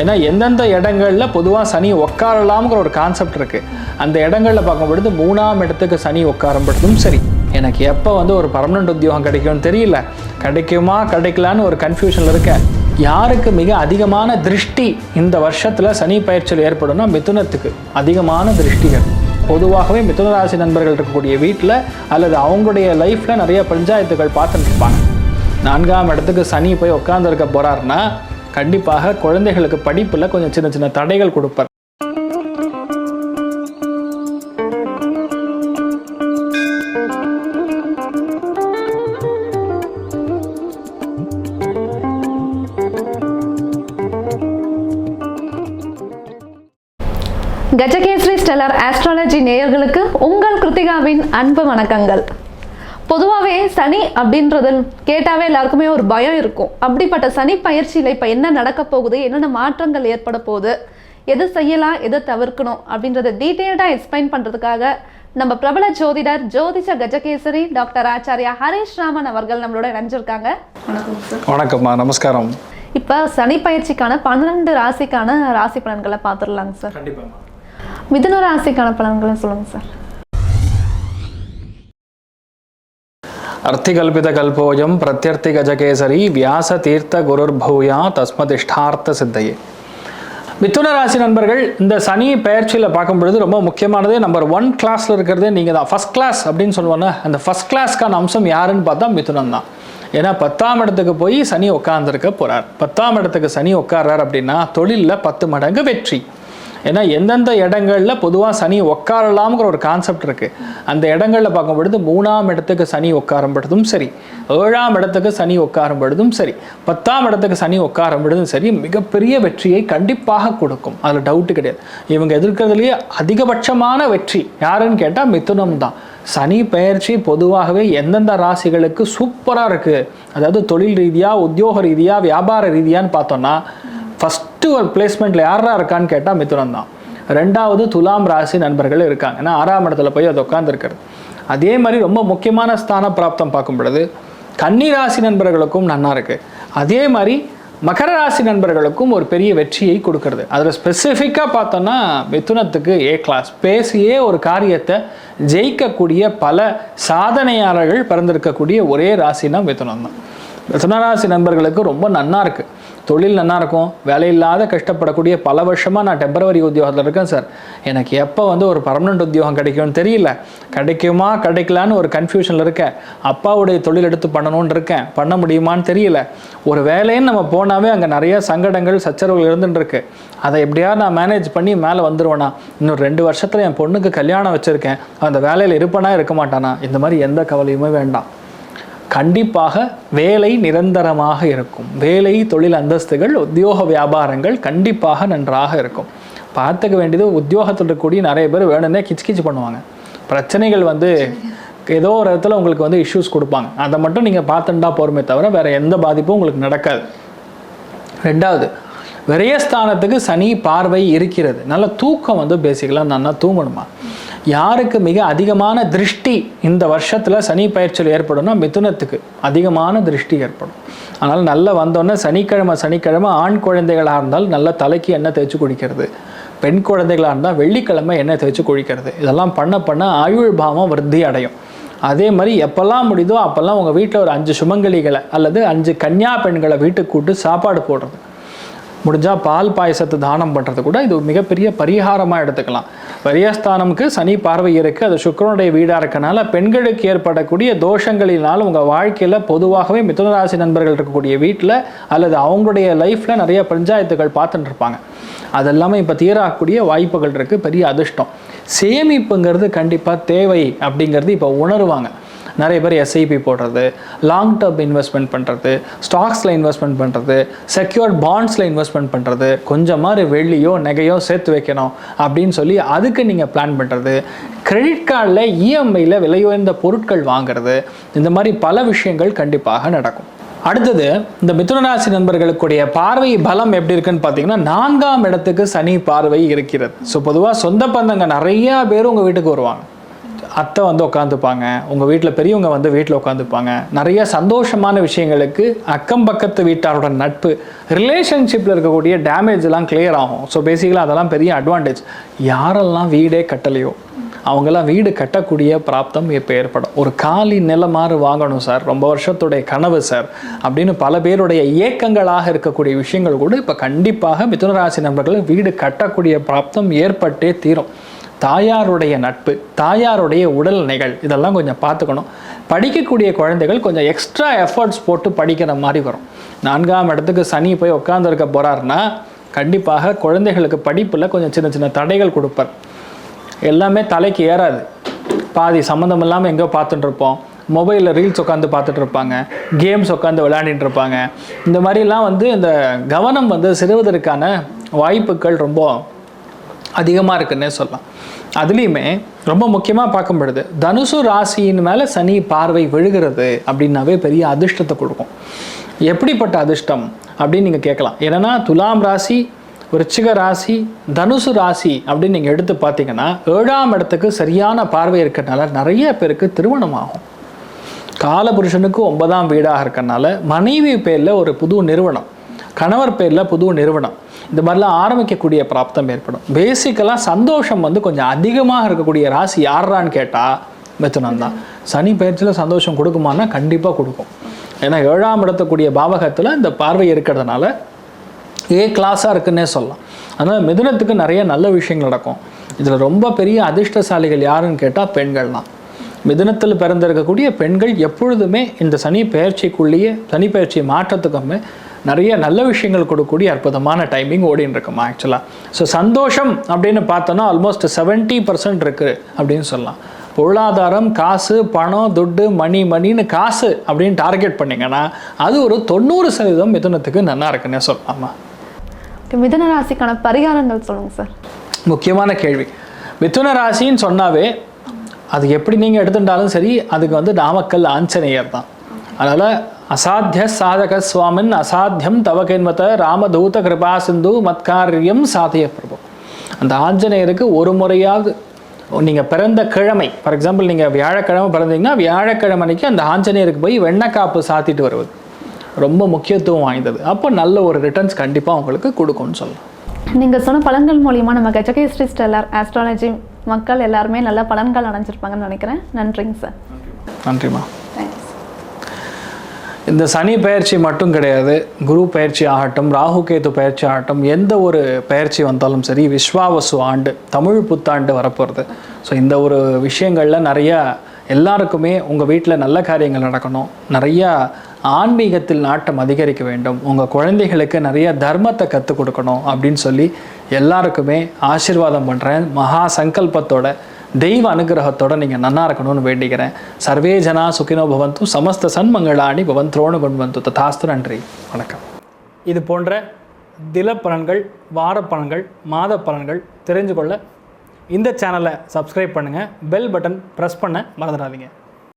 ஏன்னா எந்தெந்த இடங்களில் பொதுவாக சனி உட்காரலாம்ங்கிற ஒரு கான்செப்ட் இருக்குது அந்த இடங்களில் பார்க்கும் பொழுது மூணாம் இடத்துக்கு சனி உட்காரப்படுறதும் சரி. எனக்கு எப்போ வந்து ஒரு பர்மனெண்ட் உத்தியோகம் கிடைக்கும்னு தெரியல. கிடைக்குமா கிடைக்கலான்னு ஒரு கன்ஃபியூஷனில் இருக்கேன். யாருக்கு மிக அதிகமான திருஷ்டி இந்த வருஷத்தில் சனி பயிற்சியில் ஏற்படும்னா மிதுனத்துக்கு? அதிகமான திருஷ்டிகள். பொதுவாகவே மிதுனராசி நண்பர்கள் இருக்கக்கூடிய வீட்டில் அல்லது அவங்களுடைய லைஃப்பில் நிறைய பஞ்சாயத்துகள் பார்த்துட்டு இருப்பாங்க. நான்காம் இடத்துக்கு சனி போய் உட்காந்துருக்க போறாருன்னா கண்டிப்பாக குழந்தைகளுக்கு படிப்பில் கொஞ்சம் சின்ன சின்ன தடைகள் கொடுப்பார். கஜகேசரி ஸ்டெல்லர் ஆஸ்ட்ராலஜி நேயர்களுக்கு உங்கள் கிருத்திகாவின் அன்பு வணக்கங்கள். பொதுவாகவே சனி அப்படின்றது கேட்டாவே எல்லாருக்குமே ஒரு பயம் இருக்கும். அப்படிப்பட்ட சனி பயிற்சியில் இப்போ என்ன நடக்க போகுது? என்னென்ன மாற்றங்கள் ஏற்பட போகுது? எது செய்யலாம்? எது தவிர்க்கணும்? அப்படின்றத டீட்டெயில்டாக எக்ஸ்பிளைன் பண்ணுறதுக்காக நம்ம பிரபல ஜோதிடர் ஜோதிஷ கஜகேசரி டாக்டர் ஆச்சாரியா ஹரீஷ் ராமன் அவர்கள் நம்மளோட இணைஞ்சிருக்காங்க. வணக்கம் சார். வணக்கம்மா. நமஸ்காரம். இப்போ சனி பயிற்சிக்கான பன்னெண்டு ராசிக்கான ராசி பலன்களை பார்த்துடலாங்க சார். கண்டிப்பாக மிதுன ராசிக்கான பலன்களை சொல்லுங்க சார். அர்த்திகல்பித கல்போயம் பிரத்யர்த்தி கஜகேசரி வியாச தீர்த்த குருர்பூயா தஸ்மதிஷ்டார்த்த சித்தையே மிதுன ராசி நண்பர்கள் இந்த சனி பயிற்சியில் பார்க்கும் பொழுது ரொம்ப முக்கியமானது நம்பர் ஒன் கிளாஸில் இருக்கிறதே நீங்கள் தான் ஃபஸ்ட் கிளாஸ் அப்படின்னு சொல்லுவோன்னா அந்த ஃபஸ்ட் கிளாஸ்க்கான அம்சம் யாருன்னு பார்த்தா மிதுனம் தான். ஏன்னா பத்தாம் இடத்துக்கு போய் சனி உட்காந்துருக்க போகிறார் பத்தாம் இடத்துக்கு சனி உட்கார்றார் அப்படின்னா தொழிலில் பத்து மடங்கு வெற்றி. ஏன்னா எந்தெந்த இடங்களில் பொதுவாக சனி உட்காரலாம்ங்கிற ஒரு கான்செப்ட் இருக்குது அந்த இடங்களில் பார்க்கும் பொழுது மூணாம் இடத்துக்கு சனி உட்காரும் பொழுதும் சரி ஏழாம் இடத்துக்கு சனி உட்காரும் பொழுதும் சரி பத்தாம் இடத்துக்கு சனி உட்காரும் பொழுதும் சரி மிகப்பெரிய வெற்றியை கண்டிப்பாக கொடுக்கும். அதில் டவுட்டு கிடையாது. இவங்க எதிர்க்கிறதுலேயே அதிகபட்சமான வெற்றி யாருன்னு கேட்டால் மிதுனம் தான். சனி பெயர்ச்சி பொதுவாகவே எந்தெந்த ராசிகளுக்கு சூப்பராக இருக்குது அதாவது தொழில் ரீதியாக உத்தியோக ரீதியாக வியாபார ரீதியான்னு பார்த்தோன்னா ஃபஸ்ட்டு ஒரு பிளேஸ்மெண்ட்டில் யாரா இருக்கான்னு கேட்டால் மிதுனம் தான். ரெண்டாவது துலாம் ராசி நண்பர்கள் இருக்காங்க. ஏன்னா ஆறாம் இடத்துல போய் அது உட்காந்துருக்கிறது அதே மாதிரி ரொம்ப முக்கியமான ஸ்தான பிராப்தம் பார்க்கும் பொழுது கன்னி ராசி நண்பர்களுக்கும் நன்னா இருக்கு. அதே மாதிரி மகர ராசி நண்பர்களுக்கும் ஒரு பெரிய வெற்றியை கொடுக்கறது. அதில் ஸ்பெசிஃபிக்காக பார்த்தோன்னா மிதுனத்துக்கு ஏ கிளாஸ் பேசியே ஒரு காரியத்தை ஜெயிக்கக்கூடிய பல சாதனையாளர்கள் பிறந்திருக்கக்கூடிய ஒரே ராசினா மிதுனம் தான். மிதுனராசி நண்பர்களுக்கு ரொம்ப நன்னா இருக்குது தொழில் நல்லா இருக்கும் வேலையில்லாத கஷ்டப்படக்கூடிய பல வருஷமாக நான் டெம்பரவரி உத்தியோகத்தில் இருக்கேன் சார் எனக்கு எப்போ வந்து ஒரு பர்மனெண்ட் உத்தியோகம் கிடைக்கும்னு தெரியல. கிடைக்குமா கிடைக்கலான்னு ஒரு கன்ஃபியூஷனில் இருக்கேன். அப்பாவுடைய தொழில் எடுத்து பண்ணணும்னு இருக்கேன். பண்ண முடியுமான்னு தெரியல. ஒரு வேலைன்னு நம்ம போனாவே அங்கே நிறைய சங்கடங்கள் சச்சரவுகள் இருந்துட்டு இருக்கு அதை எப்படியாவது நான் மேனேஜ் பண்ணி மேலே வந்துடுவேனா இன்னும் ரெண்டு வருஷத்தில் என் பொண்ணுக்கு கல்யாணம் வச்சுருக்கேன். அந்த வேலையில் இருப்பேனா இருக்க மாட்டானா? இந்த மாதிரி எந்த கவலையுமே வேண்டாம். கண்டிப்பாக வேலை நிரந்தரமாக இருக்கும். வேலை தொழில் அந்தஸ்துகள் உத்தியோக வியாபாரங்கள் கண்டிப்பாக நன்றாக இருக்கும். பார்த்துக்க வேண்டியது உத்தியோகத்தில் இருக்கக்கூடிய நிறைய பேர் வேணும்னே கிச்சு கிச்சு பண்ணுவாங்க. பிரச்சனைகள் வந்து ஏதோ ஒரு இடத்துல உங்களுக்கு வந்து இஷ்யூஸ் கொடுப்பாங்க. அதை மட்டும் நீங்கள் பார்த்துட்டா போருமே தவிர வேறு எந்த பாதிப்பும் உங்களுக்கு நடக்காது. ரெண்டாவது விரயஸ்தானத்துக்கு சனி பார்வை இருக்கிறது. நல்ல தூக்கம் வந்து பேசிக்கலாக நல்லா தூங்கணுமா? யாருக்கு மிக அதிகமான திருஷ்டி இந்த வருஷத்தில் சனி பயிற்சியில் ஏற்படும்னா மிதுனத்துக்கு அதிகமான திருஷ்டி ஏற்படும். அதனால் நல்லா வந்தோடனே சனிக்கிழமை சனிக்கிழமை ஆண் குழந்தைகளாக இருந்தால் நல்ல தலைக்கு எண்ணெய் தேய்ச்சி குடிக்கிறது. பெண் குழந்தைகளாக இருந்தால் வெள்ளிக்கிழமை எண்ணெய் தேய்ச்சி குடிக்கிறது. இதெல்லாம் பண்ண பண்ண ஆயுள் பாவம் விருத்தி அடையும். அதே மாதிரி எப்போல்லாம் முடியுதோ அப்போல்லாம் உங்கள் வீட்டில் ஒரு அஞ்சு சுமங்கலிகளை அல்லது அஞ்சு கன்னியா பெண்களை வீட்டுக்கு கூட்டு சாப்பாடு போடுறது. முடிஞ்சால் பால் பாயசத்தை தானம் பண்ணுறது கூட இது மிகப்பெரிய பரிகாரமாக எடுத்துக்கலாம். பரியஸ்தானமுக்கு சனி பார்வை இருக்குது அது சுக்கிரனுடைய வீடாக இருக்கனால பெண்களுக்கு ஏற்படக்கூடிய தோஷங்களினால் உங்கள் வாழ்க்கையில் பொதுவாகவே மிதுனராசி நண்பர்கள் இருக்கக்கூடிய வீட்டில் அல்லது அவங்களுடைய லைஃப்பில் நிறைய பஞ்சாயத்துகள் பார்த்துட்டு இருப்பாங்க. அதெல்லாமே இப்போ தீராகக்கூடிய வாய்ப்புகள் இருக்குது பெரிய அதிர்ஷ்டம். சேமிப்புங்கிறது கண்டிப்பாக தேவை அப்படிங்கிறது இப்போ உணருவாங்க. நிறைய பேர் எஸ்ஐபி போடுறது லாங் டேர்ம் இன்வெஸ்ட்மெண்ட் பண்ணுறது ஸ்டாக்ஸில் இன்வெஸ்ட்மெண்ட் பண்ணுறது செக்யூர்ட் பாண்ட்ஸில் இன்வெஸ்ட்மெண்ட் பண்ணுறது கொஞ்சமாக வெள்ளியோ நகையோ சேர்த்து வைக்கணும் அப்படின்னு சொல்லி அதுக்கு நீங்கள் பிளான் பண்ணுறது கிரெடிட் கார்டில் இஎம்ஐயில் விலையுயர்ந்த பொருட்கள் வாங்குறது இந்த மாதிரி பல விஷயங்கள் கண்டிப்பாக நடக்கும். அடுத்தது இந்த மிதுனராசி நண்பர்களுக்குடைய பார்வை பலம் எப்படி இருக்குன்னு பார்த்தீங்கன்னா நான்காம் இடத்துக்கு சனி பார்வை இருக்கிறது. ஸோ பொதுவாக சொந்த பந்தங்க நிறையா பேர் உங்கள் வீட்டுக்கு வருவாங்க. அத்தை வந்து உட்காந்துப்பாங்க உங்கள் வீட்டில் பெரியவங்க வந்து வீட்டில் உட்காந்துப்பாங்க நிறைய சந்தோஷமான விஷயங்களுக்கு அக்கம் பக்கத்து வீட்டாரோட நட்பு ரிலேஷன்ஷிப்பில் இருக்கக்கூடிய டேமேஜ்லாம் கிளியர் ஆகும். ஸோ பேசிக்கலாக அதெல்லாம் பெரிய அட்வான்டேஜ் யாரெல்லாம் வீடே கட்டலையோ அவங்கெல்லாம் வீடு கட்டக்கூடிய பிராப்தம் இப்போ ஏற்படும். ஒரு காலி நிலமாறு வாங்கணும் சார் ரொம்ப வருஷத்துடைய கனவு சார் அப்படின்னு பல பேருடைய இயக்கங்களாக இருக்கக்கூடிய விஷயங்கள் கூட இப்போ கண்டிப்பாக மிதுனராசி நண்பர்கள் வீடு கட்டக்கூடிய பிராப்தம் ஏற்பட்டே தீரும். தாயாருடைய நட்பு தாயாருடைய உடல்நிலைகள் இதெல்லாம் கொஞ்சம் பார்த்துக்கணும். படிக்கக்கூடிய குழந்தைகள் கொஞ்சம் எக்ஸ்ட்ரா எஃபர்ட்ஸ் போட்டு படிக்கிற மாதிரி வரும். நான்காம் இடத்துக்கு சனி போய் உட்காந்துருக்க போகிறாருன்னா கண்டிப்பாக குழந்தைகளுக்கு படிப்பில் கொஞ்சம் சின்ன சின்ன தடைகள் கொடுப்பார். எல்லாமே தலைக்கு ஏறாது. பாதி சம்மந்தம் இல்லாமல் எங்கேயோ பார்த்துட்டுருப்போம் மொபைலில் ரீல்ஸ் உட்காந்து பார்த்துட்டு இருப்பாங்க. கேம்ஸ் உட்காந்து விளையாடிட்டு இருப்பாங்க. இந்த மாதிரிலாம் வந்து இந்த கவனம் வந்து சிறுவதற்கான வாய்ப்புகள் ரொம்ப அதிகமாக இருக்குன்னே சொல்லலாம். அதுலேயுமே ரொம்ப முக்கியமாக பார்க்கப்படுது தனுசு ராசியின் மேலே சனி பார்வை விழுகிறது அப்படின்னாவே பெரிய அதிர்ஷ்டத்தை கொடுக்கும். எப்படிப்பட்ட அதிர்ஷ்டம் அப்படின்னு நீங்கள் கேட்கலாம். ஏன்னா துலாம் ராசி விருச்சிக ராசி தனுசு ராசி அப்படின்னு நீங்கள் எடுத்து பார்த்தீங்கன்னா ஏழாம் இடத்துக்கு சரியான பார்வை இருக்கிறதுனால நிறைய பேருக்கு திருமணம் ஆகும். காலபுருஷனுக்கு ஒன்பதாம் வீடாக இருக்கிறனால மனைவி பேரில் ஒரு புது நிறுவனம். கணவர் பேரில் புது நிறுவனம். இந்த மாதிரிலாம் ஆரம்பிக்கக்கூடிய பிராப்தம் ஏற்படும். பேசிக்கலாக சந்தோஷம் வந்து கொஞ்சம் அதிகமாக இருக்கக்கூடிய ராசி யாரான்னு கேட்டால் மிதுனம் தான். சனி பயிற்சியில் சந்தோஷம் கொடுக்குமானா கண்டிப்பாக கொடுக்கும். ஏன்னா ஏழாம் இடத்துக்கூடிய பாவகத்தில் இந்த பார்வை இருக்கிறதுனால ஏ கிளாஸாக இருக்குன்னே சொல்லலாம். அதனால் மிதுனத்துக்கு நிறைய நல்ல விஷயங்கள் நடக்கும். இதில் ரொம்ப பெரிய அதிர்ஷ்டசாலிகள் யாருன்னு கேட்டால் பெண்கள் தான். மிதுனத்தில் பிறந்திருக்கக்கூடிய பெண்கள் எப்பொழுதுமே இந்த சனி பெயர்ச்சிக்குள்ளேயே சனி பெயர்ச்சி மாற்றத்துக்குமே நிறைய நல்ல விஷயங்கள் கொடுக்கக்கூடிய அற்புதமான டைமிங் ஓடின்னு இருக்குமா ஆக்சுவலாக ஸோ சந்தோஷம் அப்படின்னு பார்த்தோன்னா ஆல்மோஸ்ட் செவன்ட்டி பர்சன்ட் இருக்குது அப்படின்னு சொல்லலாம். பொருளாதாரம் காசு பணம் துட்டு மணி மணின்னு காசு அப்படின்னு டார்கெட் பண்ணிங்கன்னா அது ஒரு தொண்ணூறு சதவீதம் மிதுனத்துக்கு நல்லா இருக்குன்னே சொல்லலாமா? மிதுன ராசிக்கான பரிகாரங்கள் சொல்லுங்க சார். முக்கியமான கேள்வி. மிதுன ராசின்னு சொன்னாவே அது எப்படி நீங்கள் எடுத்துட்டாலும் சரி அதுக்கு வந்து நாமக்கல் ஆஞ்சநேயர் தான். அதனால் அசாத்திய சாதக சுவாமின் அசாத்தியம் தவகென்மத ராமதூத கிருபா சிந்து மத்காரியம் சாதிய பிரபு. அந்த ஆஞ்சநேயருக்கு ஒரு முறையாவது நீங்கள் பிறந்த கிழமை ஃபார் எக்ஸாம்பிள் நீங்கள் வியாழக்கிழமை பிறந்தீங்கன்னா வியாழக்கிழமை அன்னைக்கு அந்த ஆஞ்சநேயருக்கு போய் வெண்ணக்காப்பு சாத்திட்டு வருவது. ரொம்ப முக்கியத்துவம் வாய்ந்தது. அப்போ நல்ல ஒரு ரிட்டர்ன்ஸ் கண்டிப்பாக உங்களுக்கு கொடுக்கும்னு சொல்லலாம். நீங்க சொன்ன பலன்கள் மூலியமா நம்ம கஜகேஸ்ரீ ஸ்டெல்லர் ஆஸ்ட்ராலஜி மக்கள் எல்லாருமே நல்ல பலன்கள் அடைஞ்சிருப்பாங்கன்னு நினைக்கிறேன். நன்றிங்க சார் நன்றிம்மா. இந்த சனி பயிற்சி மட்டும் கிடையாது குரு பயிற்சி ஆகட்டும் ராகு கேது பயிற்சி ஆகட்டும் எந்த ஒரு பயிற்சி வந்தாலும் சரி விஸ்வாவசு ஆண்டு தமிழ் புத்தாண்டு வரப்போகிறது ஸோ இந்த ஒரு விஷயங்களில் நிறையா எல்லாருக்குமே உங்கள் வீட்டில் நல்ல காரியங்கள் நடக்கணும். நிறையா ஆன்மீகத்தில் நாட்டம் அதிகரிக்க வேண்டும். உங்கள் குழந்தைகளுக்கு நிறைய தர்மத்தை கற்றுக் கொடுக்கணும் அப்படின்னு சொல்லி எல்லாருக்குமே ஆசீர்வாதம் பண்ணுறேன் மகா சங்கல்பத்தோட தெய்வ அனுகிரகத்தோட நீங்கள் நன்னா இருக்கணும்னு வேண்டிக்கிறேன். சர்வே ஜனா சுகினோ பவந்து சமஸ்த சன்மங்களாணி பவந்த்ரோணு கொண்டு ததாஸ்து நன்றி. வணக்கம். இது போன்ற தில பலன்கள் வார பலன்கள் மாத பலன்கள் தெரிஞ்சு கொள்ள இந்த சேனலை சப்ஸ்கிரைப் பண்ணுங்கள் பெல் பட்டன் ப்ரெஸ் பண்ண மறந்துடாதீங்க.